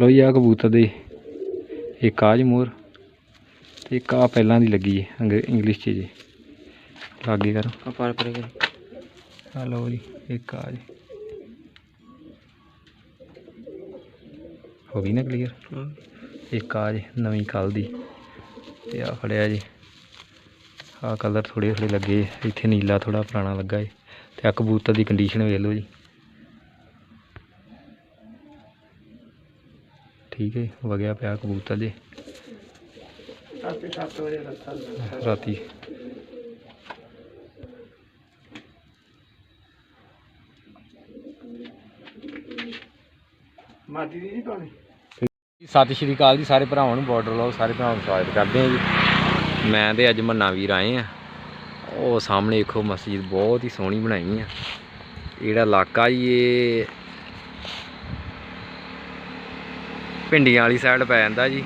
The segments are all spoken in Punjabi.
ਲੋ ਜੀ ਆ ਕਬੂਤਰ ਦੇ ਇੱਕ ਆਜ ਮੋਰ ਤੇ ਇੱਕ ਆ ਪਹਿਲਾਂ ਦੀ ਲੱਗੀ ਹੈ ਇੰਗਲਿਸ਼ ਚ ਜੀ। ਲਾਗੇ ਕਰੋ। ਆ ਪਰ ਪਰੇ ਕਰ। ਆ ਲਓ ਜੀ ਇੱਕ ਆ ਜੀ ਹੋ ਗਈ ਨਾ ਕਲੀਅਰ ਇੱਕ ਆ ਜੀ ਨਵੀਂ ਕੱਲ ਦੀ। ਤੇ ਆ ਫੜਿਆ ਜੀ। ਆ ਕਲਰ ਥੋੜੇ ਥੋੜੇ ਲੱਗੇ। ਇੱਥੇ ਨੀਲਾ ਥੋੜਾ ਪੁਰਾਣਾ ਲੱਗਾ ਹੈ ਤੇ ਆ ਕਬੂਤਰ ਦੀ ਕੰਡੀਸ਼ਨ ਵੇਖ ਲਓ ਜੀ। ਠੀਕ ਹੈ ਵਗਿਆ ਪਿਆ ਕਬੂਤਰ ਜੀ। ਰਾਤੀ 7 ਵਜੇ ਰੱਖਾ ਰਾਤੀ। ਮਾਦੀ ਦੀ ਨਹੀਂ ਪਾਣੀ ਸਤਿ ਸ਼੍ਰੀ ਅਕਾਲ ਜੀ ਸਾਰੇ ਭਰਾਵਾਂ ਨੂੰ ਬਾਰਡਰ ਲਾਓ ਸਾਰੇ ਭਰਾਵਾਂ ਨੂੰ ਸਵਾਗਤ ਕਰਦੇ ਹਾਂ ਜੀ। ਮੈਂ ਤੇ ਅੱਜ ਮੰਨਾ ਵੀਰ ਆਏ ਆ ਉਹ ਸਾਹਮਣੇ ਦੇਖੋ ਮਸਜਿਦ ਬਹੁਤ ਹੀ ਸੋਹਣੀ ਬਣਾਈ ਆ। ਜਿਹੜਾ ਇਲਾਕਾ ਜੀ ਇਹ ਪਿੰਡੀਆਂ ਵਾਲੀ ਸਾਈਡ ਪੈ ਜਾਂਦਾ ਜੀ।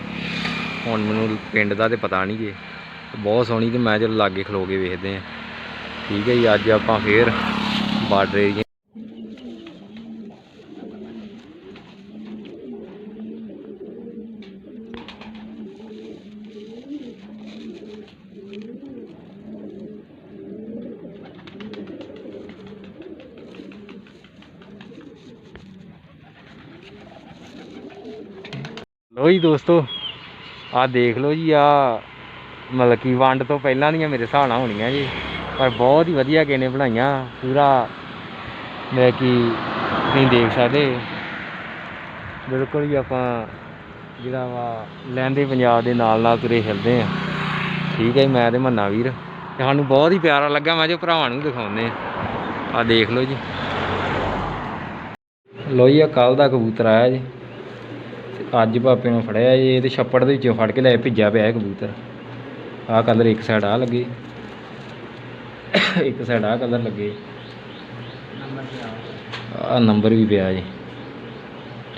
ਹੁਣ ਮੈਨੂੰ ਪਿੰਡ ਦਾ ਤੇ ਪਤਾ ਨਹੀਂ ਜੀ। ਬਹੁਤ ਸੋਹਣੀ ਤੇ ਮੈਂ ਚਲ ਲਾਗੇ ਖਲੋ ਕੇ ਵੇਖਦੇ ਆ। ਠੀਕ ਹੈ ਜੀ, ਅੱਜ ਆਪਾਂ ਫੇਰ ਬਾਰਡਰ ਏਰੀਆ ਉਹੀ ਦੋਸਤੋ ਆ ਦੇਖ ਲਓ ਜੀ ਆ ਮਤਲਬ ਕਿ ਵੰਡ ਤੋਂ ਪਹਿਲਾਂ ਦੀਆਂ ਮੇਰੇ ਹਿਸਾਬ ਨਾਲ ਹੋਣੀਆਂ ਜੀ। ਪਰ ਬਹੁਤ ਹੀ ਵਧੀਆ ਕਿਸੇ ਨੇ ਬਣਾਈਆਂ, ਪੂਰਾ ਮੈਂ ਕਿ ਨਹੀਂ ਦੇਖ ਸਕਦੇ। ਬਿਲਕੁਲ ਹੀ ਆਪਾਂ ਜਿਹੜਾ ਵਾ ਲਹਿੰਦੇ ਪੰਜਾਬ ਦੇ ਨਾਲ ਨਾਲ ਤੁਰੇ ਫਿਰਦੇ ਆ। ਠੀਕ ਹੈ ਜੀ, ਮੈਂ ਤੇ ਮੰਨਾ ਵੀਰ। ਸਾਨੂੰ ਬਹੁਤ ਹੀ ਪਿਆਰਾ ਲੱਗਾ, ਮੈਂ ਜੋ ਭਰਾਵਾਂ ਨੂੰ ਦਿਖਾਉਂਦੇ ਆ। ਆ ਦੇਖ ਲਓ ਜੀ। ਲੋ ਜੀ ਕੱਲ ਦਾ ਕਬੂਤਰ ਆਇਆ ਜੀ। ਤੇ ਅੱਜ ਭਾਪੇ ਨੂੰ ਫੜਿਆ ਜੀ ਇਹਦੇ ਛੱਪੜ ਦੇ ਵਿੱਚੋਂ ਫੜ ਕੇ ਲੈ ਭਿੱਜਿਆ ਪਿਆ ਇਹ ਕਬੂਤਰ। ਆਹ ਕਲਰ ਇੱਕ ਸਾਈਡ ਆ ਲੱਗੇ। ਇੱਕ ਸਾਈਡ ਆ ਕਲਰ ਲੱਗੇ। ਆ ਨੰਬਰ ਵੀ ਪਿਆ ਜੀ।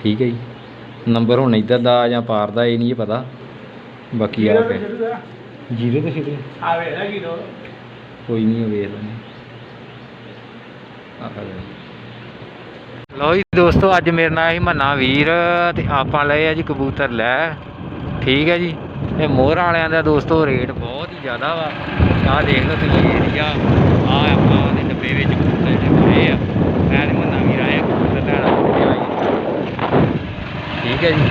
ਠੀਕ ਹੈ ਜੀ। ਨੰਬਰ ਹੁਣ ਇੱਧਰ ਦਾ ਜਾਂ ਪਾਰ ਦਾ ਇਹ ਨਹੀਂ ਪਤਾ। ਬਾਕੀ ਆ ਪਿਆ। ਜੀਰੋ ਤੇ ਸਿੱਧੇ ਆਵੇ ਨਾ ਦੋ ਕੋਈ ਨਹੀਂ ਉਹ ਵੇਖ ਲੈਂਦੇ ਆਹ ਲਓ ਜੀ ਦੋਸਤੋ, ਅੱਜ ਮੇਰਾ ਨਾਲ ਹੀ ਮੰਨਾ ਵੀਰ ਤੇ ਆਪਾਂ ਲਏ ਆ ਜੀ ਕਬੂਤਰ ਲੈ। ਠੀਕ ਹੈ ਜੀ। ਇਹ ਮੋਹਰ ਵਾਲਿਆਂ ਦਾ ਦੋਸਤੋ, ਰੇਟ ਬਹੁਤ ਹੀ ਜ਼ਿਆਦਾ ਵਾ। ਆਹ ਦੇਖ ਲਓ ਤੁਸੀਂ ਏਰੀਆ ਆ ਆਪਾਂ ਦੇ ਡੱਬੇ ਵਿੱਚ ਕਬੂਤਰ ਜਿਹੜੇ ਪਏ ਆ। ਮੈਂ ਤੇ ਮੰਨਾ ਵੀਰ ਆਏ ਆ ਕਬੂਤਰ ਲੈਣਾ। ਠੀਕ ਹੈ ਜੀ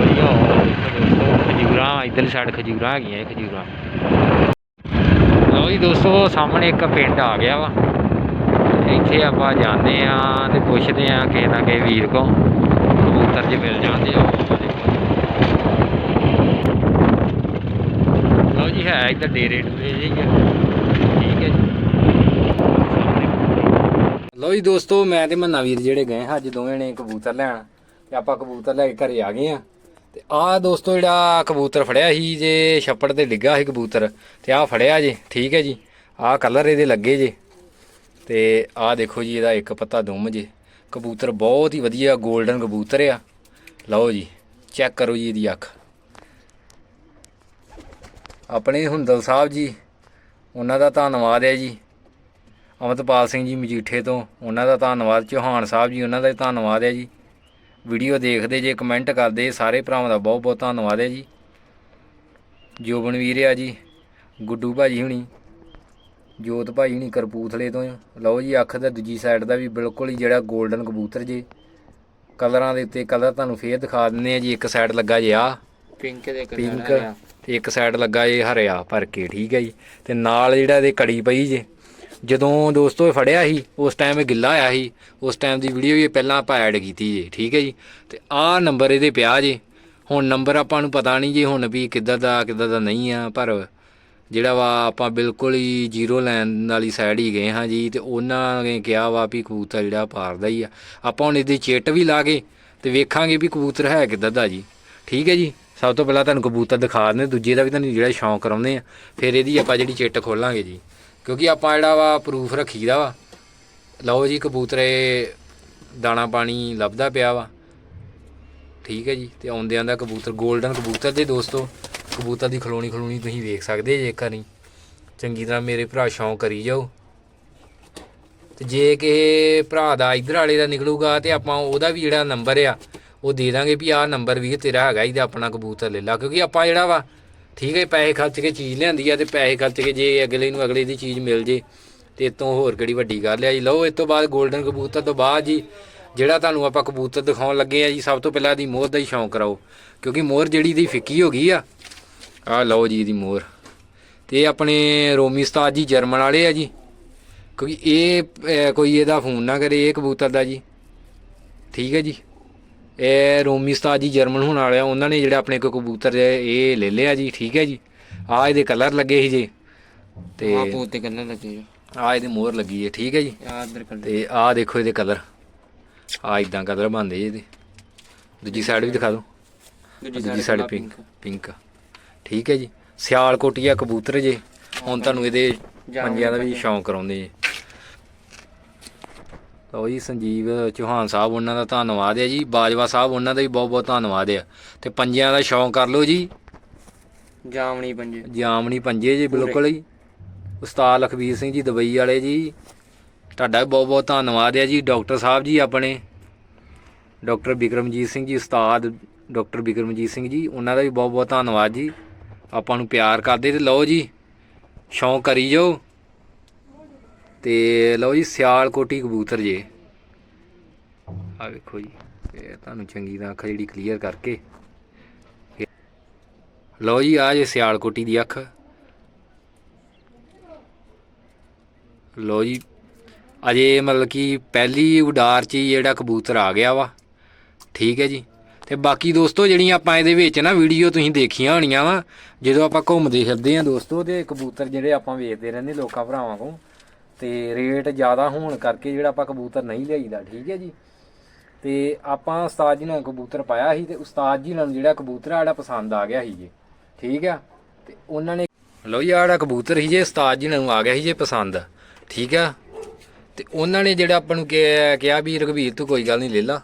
ਵਧੀਆ ਹੋਰ ਦੋਸਤੋ ਖਜੂਰਾਂ ਇੱਧਰਲੀ ਸਾਈਡ ਖਜੂਰਾਂ ਹੈਗੀਆਂ ਇਹ ਖਜੂਰਾਂ। ਲਓ ਜੀ ਦੋਸਤੋ, ਸਾਹਮਣੇ ਇੱਕ ਪਿੰਡ ਆ ਗਿਆ ਵਾ। ਇੱਥੇ ਆਪਾਂ ਜਾਂਦੇ ਆ ਤੇ ਪੁੱਛਦੇ ਆ ਕਿਸੇ ਨਾ ਕਿਸੇ ਵੀਰ ਕੋ ਕਬੂਤਰ ਜੇ ਮਿਲ ਜਾਂਦੇ ਆ। ਲਓ ਜੀ, ਹੈ ਇੱਧਰ ਡੇਰੇ ਡੂਰੇ ਜਿਹੇ ਹੀ ਠੀਕ ਹੈ ਜੀ। ਲਓ ਜੀ ਦੋਸਤੋ, ਮੈਂ ਤੇ ਮੰਨਾ ਵੀਰ ਜਿਹੜੇ ਗਏ ਅੱਜ ਦੋਵੇਂ ਨੇ ਕਬੂਤਰ ਲੈਣ। ਤੇ ਆਪਾਂ ਕਬੂਤਰ ਲੈ ਕੇ ਘਰੇ ਆ ਗਏ ਆ ਤੇ ਆਹ ਦੋਸਤੋ ਜਿਹੜਾ ਕਬੂਤਰ ਫੜਿਆ ਸੀ ਜੇ ਛੱਪੜ ਤੇ ਡਿੱਗਾ ਸੀ ਕਬੂਤਰ, ਤੇ ਆਹ ਫੜਿਆ ਜੇ, ਠੀਕ ਹੈ ਜੀ। ਆਹ ਕਲਰ ਇਹਦੇ ਲੱਗੇ ਜੇ। ਤੇ ਆਹ ਦੇਖੋ ਜੀ, ਇਹਦਾ ਇੱਕ ਪੱਤਾ ਦੁੰਮ ਜੇ। ਕਬੂਤਰ ਬਹੁਤ ਹੀ ਵਧੀਆ 골ਡਨ ਕਬੂਤਰ ਆ। ਲਓ ਜੀ ਚੈੱਕ ਕਰੋ ਜੀ ਇਹਦੀ ਅੱਖ। ਆਪਣੇ ਹੁੰਦਲ ਸਾਹਿਬ ਜੀ, ਉਹਨਾਂ ਦਾ ਧੰਨਵਾਦ ਹੈ ਜੀ। ਅਮਰਤਪਾਲ ਸਿੰਘ ਜੀ ਮਜੀਠੇ ਤੋਂ, ਉਹਨਾਂ ਦਾ ਧੰਨਵਾਦ। ਚੌਹਾਨ ਸਾਹਿਬ ਜੀ, ਉਹਨਾਂ ਦਾ ਧੰਨਵਾਦ ਹੈ ਜੀ। ਵੀਡੀਓ ਦੇਖਦੇ ਜੇ ਕਮੈਂਟ ਕਰਦੇ ਸਾਰੇ ਭਰਾਵਾਂ ਦਾ ਬਹੁਤ ਬਹੁਤ ਧੰਨਵਾਦ ਹੈ ਜੀ। ਜੋਬਨ ਵੀਰ ਆ ਜੀ ਗੁੱਡੂ ਭਾਜੀ ਹੁਣੀ ਜੋਤ ਭਾਜੀ ਹੁਣੀ ਕਰਪੂਥਲੇ ਤੋਂ ਲਓ ਜੀ ਅੱਖ ਦਾ ਦੂਜੀ ਸਾਈਡ ਦਾ ਵੀ ਬਿਲਕੁਲ ਹੀ ਜਿਹੜਾ 골ਡਨ ਕਬੂਤਰ ਜੇ। ਕਲਰਾਂ ਦੇ ਉੱਤੇ ਕਲਰ ਤੁਹਾਨੂੰ ਫੇਰ ਦਿਖਾ ਦਿੰਦੇ ਆ ਜੀ ਇੱਕ ਸਾਈਡ ਲੱਗਾ ਜੇ ਆ। ਪਿੰਕ ਦੇ ਪਿੰਕ ਤੇ ਇੱਕ ਸਾਈਡ ਲੱਗਾ ਜੇ ਹਰਿਆ ਭਰ ਕੇ ਠੀਕ ਹੈ ਜੀ। ਤੇ ਨਾਲ ਜਿਹੜਾ ਇਹਦੇ ਕੜੀ ਪਈ ਜੇ ਜਦੋਂ ਦੋਸਤੋ ਇਹ ਫੜਿਆ ਸੀ, ਉਸ ਟਾਈਮ ਇਹ ਗਿੱਲਾ ਆਇਆ ਸੀ, ਉਸ ਟਾਈਮ ਦੀ ਵੀਡੀਓ ਵੀ ਪਹਿਲਾਂ ਆਪਾਂ ਐਡ ਕੀਤੀ ਜੇ ਠੀਕ ਹੈ ਜੀ? ਤੇ ਆਹ ਨੰਬਰ ਇਹਦੇ ਪਿਆ ਜੇ। ਹੁਣ ਨੰਬਰ ਆਪਾਂ ਨੂੰ ਪਤਾ ਨਹੀਂ ਜੀ ਹੁਣ ਵੀ ਕਿੱਦਾਂ ਦਾ ਕਿੱਦਾਂ ਦਾ ਨਹੀਂ ਆ, ਪਰ ਜਿਹੜਾ ਵਾ ਆਪਾਂ ਬਿਲਕੁਲ ਹੀ ਜ਼ੀਰੋ ਲਾਈਨ ਵਾਲੀ ਸਾਈਡ ਹੀ ਗਏ ਹਾਂ ਜੀ, ਤੇ ਉਹਨਾਂ ਨੇ ਕਿਹਾ ਵਾ ਵੀ ਕਬੂਤਰ ਜਿਹੜਾ ਪਾਰਦਾ ਹੀ ਆ। ਆਪਾਂ ਹੁਣ ਇਹਦੀ ਚਿੱਟ ਵੀ ਲਾ ਕੇ ਤੇ ਵੇਖਾਂਗੇ ਵੀ ਕਬੂਤਰ ਹੈ ਕਿੱਦਾਂ ਦਾ ਜੀ। ਠੀਕ ਹੈ ਜੀ? ਸਭ ਤੋਂ ਪਹਿਲਾਂ ਤੁਹਾਨੂੰ ਕਬੂਤਰ ਦਿਖਾ ਦਿੰਦੇ ਦੂਜੇ ਦਾ ਵੀ ਤੁਹਾਨੂੰ ਜਿਹੜਾ ਸ਼ੌਂਕ ਕਰਾਉਂਦੇ ਆ ਫਿਰ ਇਹਦੀ ਆਪਾਂ ਜਿਹੜੀ ਚਿੱਟ ਖੋਲਾਂਗੇ ਜੀ। ਕਿਉਂਕਿ ਆਪਾਂ ਜਿਹੜਾ ਵਾ ਪ੍ਰੂਫ ਰੱਖੀਦਾ ਵਾ। ਲਓ ਜੀ, ਕਬੂਤਰੇ ਦਾਣਾ ਪਾਣੀ ਲੱਭਦਾ ਪਿਆ ਵਾ। ਠੀਕ ਹੈ ਜੀ, ਤੇ ਆਉਂਦੇ ਆਂਦਾ ਕਬੂਤਰ 골ਡਨ ਕਬੂਤਰ ਦੇ ਦੋਸਤੋ, ਕਬੂਤਰ ਦੀ ਖਲੋਣੀ ਖਲੋਣੀ ਤੁਸੀਂ ਵੇਖ ਸਕਦੇ ਜੇ ਇੱਕ ਚੰਗੀ ਤਰ੍ਹਾਂ ਮੇਰੇ ਭਰਾ ਸ਼ੌਂਕ ਕਰੀ ਜਾਓ। ਤੇ ਜੇ ਕਿਸੇ ਭਰਾ ਦਾ ਇਧਰ ਵਾਲੇ ਦਾ ਨਿਕਲੂਗਾ ਤੇ ਆਪਾਂ ਉਹਦਾ ਵੀ ਜਿਹੜਾ ਨੰਬਰ ਆ, ਉਹ ਦੇ ਦਾਂਗੇ ਵੀ ਆਹ ਨੰਬਰ ਵੀ ਤੇਰਾ ਹੈਗਾ, ਇਹਦਾ ਆਪਣਾ ਕਬੂਤਰ ਲੈ ਲਾ। ਕਿਉਂਕਿ ਆਪਾਂ ਜਿਹੜਾ ਵਾ ਠੀਕ ਹੈ, ਪੈਸੇ ਖਰਚ ਕੇ ਚੀਜ਼ ਲਿਆਂਦੀ ਆ ਤੇ ਪੈਸੇ ਖਰਚ ਕੇ ਜੇ ਅਗਲੇ ਨੂੰ ਅਗਲੇ ਦੀ ਚੀਜ਼ ਮਿਲ ਜੇ, ਤੇ ਇਹ ਤੋਂ ਹੋਰ ਕਿਹੜੀ ਵੱਡੀ ਗੱਲ ਆ ਜੀ। ਲਓ ਇਸ ਤੋਂ ਬਾਅਦ 골ਡਨ ਕਬੂਤਰ ਤੋਂ ਬਾਅਦ ਜੀ, ਜਿਹੜਾ ਤੁਹਾਨੂੰ ਆਪਾਂ ਕਬੂਤਰ ਦਿਖਾਉਣ ਲੱਗੇ ਆ ਜੀ, ਸਭ ਤੋਂ ਪਹਿਲਾਂ ਦੀ ਮੋਹਰ ਦਾ ਹੀ ਸ਼ੌਂਕ ਕਰਾਓ, ਕਿਉਂਕਿ ਮੋਹਰ ਜਿਹੜੀ ਦੀ ਫਿੱਕੀ ਹੋ ਗਈ ਆ। ਆਹ ਲਓ ਜੀ ਦੀ ਮੋਹਰ। ਤੇ ਆਪਣੇ ਰੋਮੀ ਉਸਤਾਦ ਜੀ ਜਰਮਨ ਵਾਲੇ ਆ ਜੀ। ਕਿਉਂਕਿ ਇਹ ਕੋਈ ਇਹਦਾ ਫੋਨ ਨਾ ਕਰੇ, ਇਹ ਕਬੂਤਰ ਦਾ ਜੀ। ਠੀਕ ਹੈ ਜੀ। ਇਹ ਰੋਮੀ ਉਸਤਾਦ ਜੀ ਜਰਮਨ ਹੋਣ ਵਾਲੇ ਆ ਉਹਨਾਂ ਨੇ ਜਿਹੜਾ ਆਪਣੇ ਕੋ ਕਬੂਤਰ ਇਹ ਲੈ ਲਿਆ ਜੀ ਠੀਕ ਹੈ ਜੀ। ਆ ਇਹਦੇ ਕਲਰ ਲੱਗੇ ਸੀ ਜੀ। ਤੇ ਆ ਪੋਤੇ ਕੰਨਾਂ ਲੱਗੇ ਜੋ। ਆ ਇਹਦੇ ਮੋਹਰ ਲੱਗੀ ਹੈ ਠੀਕ ਹੈ ਜੀ। ਆ ਅੰਦਰ ਕਰ ਤੇ ਆ ਦੇਖੋ ਇਹਦੇ ਕਲਰ ਆ ਇਦਾਂ ਕਲਰ ਬਣਦੇ ਜੀ ਇਹਦੇ। ਦੂਜੀ ਸਾਈਡ ਵੀ ਦਿਖਾ ਦਿਓ। ਦੂਜੀ ਸਾਈਡ ਪਿੰਕ ਪਿੰਕ ਠੀਕ ਹੈ ਜੀ। ਸਿਆਲ ਕੋਟੀਆ ਕਬੂਤਰ ਜੇ। ਹੁਣ ਤੁਹਾਨੂੰ ਇਹਦੇ ਪੰਜਿਆਂ ਦਾ ਵੀ ਸ਼ੌਂਕ ਕਰਾਉਂਦੇ ਜੀ। ਲਓ ਜੀ ਸੰਜੀਵ ਚੌਹਾਨ ਸਾਹਿਬ ਉਹਨਾਂ ਦਾ ਧੰਨਵਾਦ ਹੈ ਜੀ। ਬਾਜਵਾ ਸਾਹਿਬ ਉਹਨਾਂ ਦਾ ਵੀ ਬਹੁਤ ਬਹੁਤ ਧੰਨਵਾਦ ਹੈ। ਤੇ ਪੰਜਿਆਂ ਦਾ ਸ਼ੌਂਕ ਕਰ ਲਓ ਜੀ। ਜਾਮਣੀ ਪੰਜੇ। ਜਾਮਣੀ ਪੰਜੇ ਜੀ ਬਿਲਕੁਲ ਹੀ ਉਸਤਾਦ ਲਖਬੀਰ ਸਿੰਘ ਜੀ ਦੁਬਈ ਵਾਲੇ ਜੀ। ਤੁਹਾਡਾ ਵੀ ਬਹੁਤ ਬਹੁਤ ਧੰਨਵਾਦ ਹੈ ਜੀ। ਡਾਕਟਰ ਸਾਹਿਬ ਜੀ ਆਪਣੇ। ਡਾਕਟਰ ਬਿਕਰਮਜੀਤ ਸਿੰਘ ਜੀ ਉਸਤਾਦ ਡਾਕਟਰ ਬਿਕਰਮਜੀਤ ਸਿੰਘ ਜੀ ਉਹਨਾਂ ਦਾ ਵੀ ਬਹੁਤ ਬਹੁਤ ਧੰਨਵਾਦ ਜੀ। ਆਪਾਂ ਨੂੰ ਪਿਆਰ ਕਰਦੇ ਤੇ ਲਓ ਜੀ। ਸ਼ੌਂਕ ਕਰੀ ਜਾਓ। ਤੇ ਲਓ ਜੀ ਸਿਆਲ ਕੋਟੀ ਕਬੂਤਰ ਜੇ। ਆ ਵੇਖੋ ਜੀ, ਇਹ ਤੁਹਾਨੂੰ ਚੰਗੀ ਤਰ੍ਹਾਂ ਅੱਖ ਜਿਹੜੀ ਕਲੀਅਰ ਕਰਕੇ। ਲਓ ਜੀ ਆ ਜੇ ਸਿਆਲ ਕੋਟੀ ਦੀ ਅੱਖ। ਲਓ ਜੀ, ਅਜੇ ਮਤਲਬ ਕਿ ਪਹਿਲੀ ਉਡਾਰ 'ਚ ਹੀ ਜਿਹੜਾ ਕਬੂਤਰ ਆ ਗਿਆ ਵਾ। ਠੀਕ ਹੈ ਜੀ। ਤੇ ਬਾਕੀ ਦੋਸਤੋ, ਜਿਹੜੀਆਂ ਆਪਾਂ ਇਹਦੇ ਵਿੱਚ ਨਾ ਵੀਡੀਓ ਤੁਸੀਂ ਦੇਖੀਆਂ ਹੋਣੀਆਂ ਵਾ, ਜਦੋਂ ਆਪਾਂ ਘੁੰਮਦੇ ਫਿਰਦੇ ਆ ਦੋਸਤੋ, ਤੇ ਕਬੂਤਰ ਜਿਹੜੇ ਆਪਾਂ ਵੇਖਦੇ ਰਹਿੰਦੇ ਲੋਕਾਂ ਭਰਾਵਾਂ ਕੋਲ ਤੇ ਰੇਟ ਜ਼ਿਆਦਾ ਹੋਣ ਕਰਕੇ ਜਿਹੜਾ ਆਪਾਂ ਕਬੂਤਰ ਨਹੀਂ ਲਿਆਈਦਾ, ਠੀਕ ਹੈ ਜੀ? ਤੇ ਆਪਾਂ ਉਸਤਾਦ ਜੀ ਨਾਲ ਕਬੂਤਰ ਪਾਇਆ ਸੀ ਤੇ ਉਸਤਾਦ ਜੀ ਨਾਲ ਜਿਹੜਾ ਕਬੂਤਰ ਆ ਪਸੰਦ ਆ ਗਿਆ ਸੀ ਜੀ, ਠੀਕ ਆ? ਤੇ ਉਹਨਾਂ ਨੇ ਲੋ ਜੀ, ਆਹ ਕਬੂਤਰ ਸੀ ਜੇ, ਉਸਤਾਦ ਜੀ ਨੂੰ ਆ ਗਿਆ ਸੀ ਜੇ ਪਸੰਦ, ਠੀਕ ਆ? ਤੇ ਉਹਨਾਂ ਨੇ ਜਿਹੜਾ ਆਪਾਂ ਨੂੰ ਕਿਹਾ ਕਿਹਾ ਵੀ ਰਘਵੀਰ ਤੂੰ ਕੋਈ ਗੱਲ ਨਹੀਂ ਲੈ ਲਾ।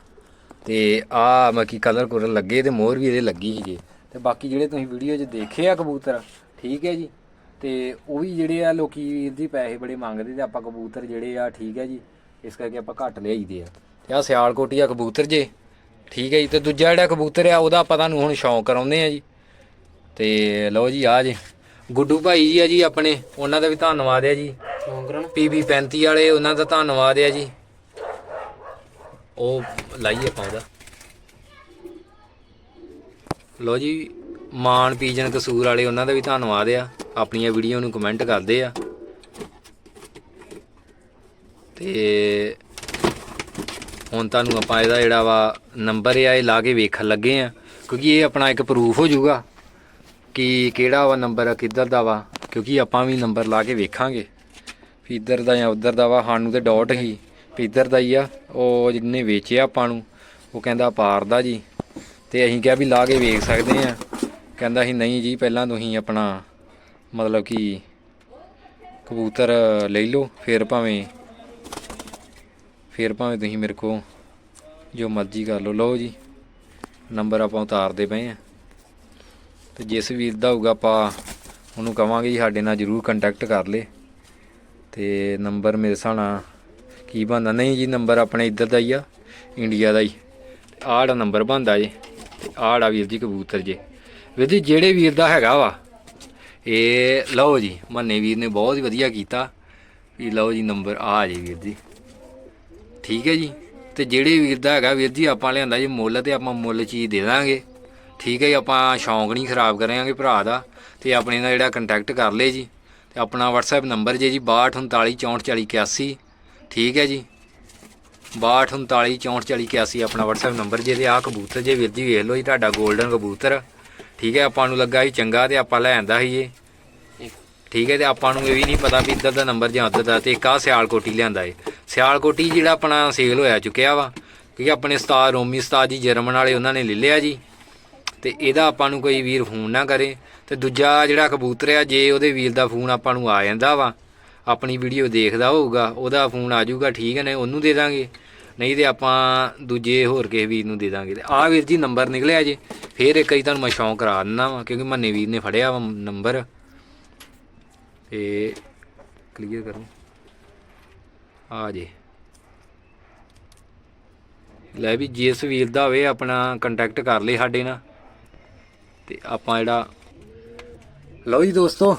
ਤੇ ਆ ਮੱਕੀ ਕਲਰ ਕੁਲਰ ਲੱਗੇ ਤੇ ਮੋਹਰ ਵੀ ਇਹਦੇ ਲੱਗੀ ਸੀਗੇ ਤੇ ਬਾਕੀ ਜਿਹੜੇ ਤੁਸੀਂ ਵੀਡੀਓ 'ਚ ਦੇਖੇ ਆ ਕਬੂਤਰ, ਠੀਕ ਹੈ ਜੀ? ਤੇ ਉਹ ਵੀ ਜਿਹੜੇ ਆ ਲੋਕੀ ਵੀਰ ਦੀ ਪੈਸੇ ਬੜੇ ਮੰਗਦੇ ਤੇ ਆਪਾਂ ਕਬੂਤਰ ਜਿਹੜੇ ਆ, ਠੀਕ ਹੈ ਜੀ, ਇਸ ਕਰਕੇ ਆਪਾਂ ਘੱਟ ਲਿਆਈਦੇ ਆ। ਤੇ ਆ ਸਿਆਲ ਕੋਟੀਆ ਕਬੂਤਰ ਜੇ, ਠੀਕ ਹੈ ਜੀ, ਤੇ ਦੂਜਾ ਜਿਹੜਾ ਕਬੂਤਰ ਆ, ਉਹਦਾ ਆਪਾਂ ਤੁਹਾਨੂੰ ਹੁਣ ਸ਼ੌਂਕ ਕਰਾਉਂਦੇ ਆ ਜੀ। ਤੇ ਲਓ ਜੀ ਆ ਜੇ, ਗੁੱਡੂ ਭਾਈ ਜੀ ਆ ਜੀ ਆਪਣੇ, ਉਹਨਾਂ ਦਾ ਵੀ ਧੰਨਵਾਦ ਹੈ ਜੀ। ਸ਼ੌਂਕਰਨ ਪੀਬੀ 35 ਵਾਲੇ, ਉਹਨਾਂ ਦਾ ਧੰਨਵਾਦ ਹੈ ਜੀ। ਉਹ ਲਾਈਏ ਆਪਾਂ ਉਹਦਾ। ਲੋ ਜੀ, ਮਾਨ ਪੀਜਨ ਕਸੂਰ ਵਾਲੇ, ਉਹਨਾਂ ਦਾ ਵੀ ਧੰਨਵਾਦ ਆ। ਆਪਣੀਆਂ ਵੀਡੀਓ ਨੂੰ ਕਮੈਂਟ ਕਰਦੇ ਆ। ਤੇ ਹੁਣ ਤੁਹਾਨੂੰ ਆਪਾਂ ਇਹਦਾ ਜਿਹੜਾ ਵਾ ਨੰਬਰ ਆ, ਇਹ ਲਾ ਕੇ ਵੇਖਣ ਲੱਗੇ ਆ। ਕਿਉਂਕਿ ਇਹ ਆਪਣਾ ਇੱਕ ਪ੍ਰੂਫ ਹੋ ਜਾਊਗਾ ਕਿ ਕਿਹੜਾ ਵਾ ਨੰਬਰ ਆ, ਕਿੱਧਰ ਦਾ ਵਾ। ਕਿਉਂਕਿ ਆਪਾਂ ਵੀ ਨੰਬਰ ਲਾ ਕੇ ਵੇਖਾਂਗੇ। ਵੀ ਇੱਧਰ ਦਾ ਜਾਂ ਉੱਧਰ ਦਾ ਵਾ, ਸਾਨੂੰ ਤੇ ਡਾਟ ਹੀ ਵੀ ਇੱਧਰ ਦਾ ਹੀ ਆ। ਉਹ ਜਿਹਨੇ ਵੇਚਿਆ ਆਪਾਂ ਨੂੰ, ਉਹ ਕਹਿੰਦਾ ਪਾਰ ਦਾ ਜੀ। ਤੇ ਅਸੀਂ ਕਿਹਾ ਵੀ ਲਾ ਕੇ ਵੇਖ ਸਕਦੇ ਆ। ਕਹਿੰਦਾ ਸੀ, ਨਹੀਂ ਜੀ, ਪਹਿਲਾਂ ਤੁਸੀਂ ਆਪਣਾ ਮਤਲਬ ਕਿ ਕਬੂਤਰ ਲੈ ਲਓ, ਫਿਰ ਭਾਵੇਂ ਫਿਰ ਭਾਵੇਂ ਤੁਸੀਂ ਮੇਰੇ ਕੋ ਜੋ ਮਰਜ਼ੀ ਕਰ ਲਓ। ਲਓ ਜੀ, ਨੰਬਰ ਆਪਾਂ ਉਤਾਰਦੇ ਪਏ ਆ। ਤੇ ਜਿਸ ਵੀਰ ਦਾ ਹੋਊਗਾ ਆਪਾਂ ਉਹਨੂੰ ਕਵਾਂਗੇ ਜੀ, ਸਾਡੇ ਨਾਲ ਜਰੂਰ ਕੰਟੈਕਟ ਕਰ ਲੇ। ਤੇ ਨੰਬਰ ਮੇਰੇ ਹਿਸਾਬ ਨਾਲ ਕੀ ਬਣਦਾ? ਨਹੀਂ ਜੀ, ਨੰਬਰ ਆਪਣੇ ਇੱਧਰ ਦਾ ਹੀ ਆ, ਇੰਡੀਆ ਦਾ ਹੀ। ਆਹ ਜਿਹੜਾ ਨੰਬਰ ਬਣਦਾ ਜੇ, ਤੇ ਆਹ ਜਿਹੜਾ ਵੀਰ ਜੀ ਕਬੂਤਰ ਜੇ। ਵੀਰ ਜੀ, ਜਿਹੜੇ ਵੀਰ ਦਾ ਹੈਗਾ ਵਾ ਇਹ ਲਓ ਜੀ, ਮੰਨੇ ਵੀਰ ਨੇ ਬਹੁਤ ਹੀ ਵਧੀਆ ਕੀਤਾ। ਵੀ ਲਓ ਜੀ ਨੰਬਰ ਆ ਜੀ ਵੀਰ ਜੀ। ਠੀਕ ਹੈ ਜੀ? ਤੇ ਜਿਹੜੇ ਵੀਰ ਦਾ ਹੈਗਾ, ਵੀਰ ਜੀ, ਆਪਾਂ ਲਿਆਂਦਾ ਜੀ ਮੁੱਲ ਤੇ ਆਪਾਂ ਮੁੱਲ ਚੀਜ਼ ਦੇ ਦਾਂਗੇ। ਠੀਕ ਹੈ ਜੀ? ਆਪਾਂ ਸ਼ੌਂਕ ਨਹੀਂ ਖਰਾਬ ਕਰਾਂਗੇ ਭਰਾ ਦਾ। ਤੇ ਆਪਣੇ ਨਾਲ ਜਿਹੜਾ ਕੰਟੈਕਟ ਕਰ ਲੇ ਜੀ। ਤੇ ਆਪਣਾ WhatsApp ਨੰਬਰ ਜੇ ਜੀ 6239644081 ਠੀਕ ਹੈ ਜੀ? 6239644081 ਆਪਣਾ WhatsApp ਨੰਬਰ ਜੇ ਤੇ ਆਹ ਕਬੂਤਰ ਜੇ ਵੀਰ ਜੀ ਵੇਖ ਲਓ ਜੀ, ਤੁਹਾਡਾ 골ਡਨ ਕਬੂਤਰ। ਠੀਕ ਹੈ ਆਪਾਂ ਨੂੰ ਲੱਗਾ ਸੀ ਚੰਗਾ ਤੇ ਆਪਾਂ ਲੈ ਆਂਦਾ ਸੀ ਇਹ। ਠੀਕ ਹੈ ਤੇ ਆਪਾਂ ਨੂੰ ਇਹ ਵੀ ਨਹੀਂ ਪਤਾ ਵੀ ਇੱਧਰ ਦਾ ਨੰਬਰ ਜਾਂ ਉੱਧਰ ਦਾ ਤੇ ਇੱਕ ਆਹ ਸਿਆਲ ਕੋਟੀ ਲਿਆਂਦਾ ਏ। ਸਿਆਲ ਕੋਟੀ ਜਿਹੜਾ ਆਪਣਾ ਸੇਲ ਹੋਇਆ ਚੁੱਕਿਆ ਵਾ ਕਿਉਂਕਿ ਆਪਣੇ ਉਸਤਾਦ ਰੋਮੀ ਉਸਤਾਦ ਜੀ ਜਰਮਨ ਵਾਲੇ ਉਹਨਾਂ ਨੇ ਲੈ ਲਿਆ ਜੀ। ਤੇ ਇਹਦਾ ਆਪਾਂ ਨੂੰ ਕੋਈ ਵੀਰ ਫੋਨ ਨਾ ਕਰੇ। ਤੇ ਦੂਜਾ ਜਿਹੜਾ ਕਬੂਤਰ ਆ ਜੇ ਉਹਦੇ ਵੀਰ ਦਾ ਫੋਨ ਆਪਾਂ ਨੂੰ ਆ ਜਾਂਦਾ ਵਾ ਆਪਣੀ ਵੀਡੀਓ ਦੇਖਦਾ ਹੋਊਗਾ ਉਹਦਾ ਫੋਨ ਆ ਜਾਊਗਾ ਠੀਕ ਨੇ ਉਹਨੂੰ ਦੇ ਦਾਂਗੇ। ਨਹੀਂ ਤੇ ਆਪਾਂ ਦੂਜੇ ਹੋਰ ਕਿਸੇ ਵੀਰ ਨੂੰ ਦੇ ਦਾਂਗੇ ਤੇ ਆਹ ਵੀਰ ਜੀ ਨੰਬਰ ਨਿਕਲਿਆ ਜੇ। ਫੇਰ ਇੱਕ ਵਾਰੀ ਤੁਹਾਨੂੰ ਮੈਂ ਸ਼ੌਂਕ ਕਰਾ ਦਿੰਦਾ ਵਾ, ਕਿਉਂਕਿ ਮੰਨੇ ਵੀਰ ਨੇ ਫੜਿਆ ਵਾ ਨੰਬਰ। ਤੇ ਕਲੀਅਰ ਕਰੋ ਆ ਜੇ। ਲੈ ਵੀ ਜਿਸ ਵੀਰ ਦਾ ਹੋਵੇ ਆਪਣਾ ਕੰਟੈਕਟ ਕਰ ਲਈ ਸਾਡੇ ਨਾਲ। ਤੇ ਆਪਾਂ ਜਿਹੜਾ ਲਓ ਜੀ ਦੋਸਤੋ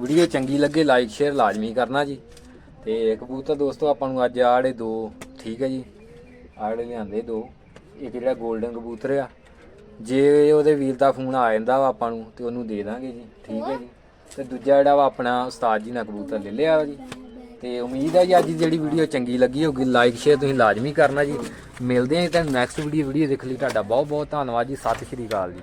ਵੀਡੀਓ ਚੰਗੀ ਲੱਗੇ ਲਾਈਕ ਸ਼ੇਅਰ ਲਾਜ਼ਮੀ ਕਰਨਾ ਜੀ। ਤੇ ਕਬੂਤਰ ਦੋਸਤੋ, ਆਪਾਂ ਨੂੰ ਅੱਜ ਆੜੇ ਦੋ ਠੀਕ ਹੈ ਜੀ। ਆੜੇ ਲਿਆਂਦੇ ਦੋ, ਇੱਕ ਜਿਹੜਾ 골ਡਨ ਕਬੂਤਰ ਆ, ਜੇ ਉਹਦੇ ਵੀਰ ਦਾ ਫੋਨ ਆ ਜਾਂਦਾ ਵਾ ਆਪਾਂ ਨੂੰ, ਤੇ ਉਹਨੂੰ ਦੇ ਦਾਂਗੇ ਜੀ, ਠੀਕ ਹੈ ਜੀ। ਤੇ ਦੂਜਾ ਜਿਹੜਾ ਵਾ ਆਪਣਾ ਉਸਤਾਦ ਜੀ ਨਾਲ ਕਬੂਤਰ ਲੈ ਲਿਆ ਵਾ ਜੀ। ਤੇ ਉਮੀਦ ਹੈ ਜੀ ਅੱਜ ਦੀ ਜਿਹੜੀ ਵੀਡੀਓ ਚੰਗੀ ਲੱਗੀ ਹੋਗੀ ਲਾਈਕ ਸ਼ੇਅਰ ਤੁਸੀਂ ਲਾਜ਼ਮੀ ਕਰਨਾ ਜੀ। ਮਿਲਦੇ ਹਾਂ ਤੁਹਾਨੂੰ ਨੈਕਸਟ ਵੀਡੀਓ ਵੀਡੀਓ ਦੇਖ ਲਈ ਤੁਹਾਡਾ ਬਹੁਤ ਬਹੁਤ ਧੰਨਵਾਦ ਜੀ। ਸਤਿ ਸ਼੍ਰੀ ਅਕਾਲ ਜੀ।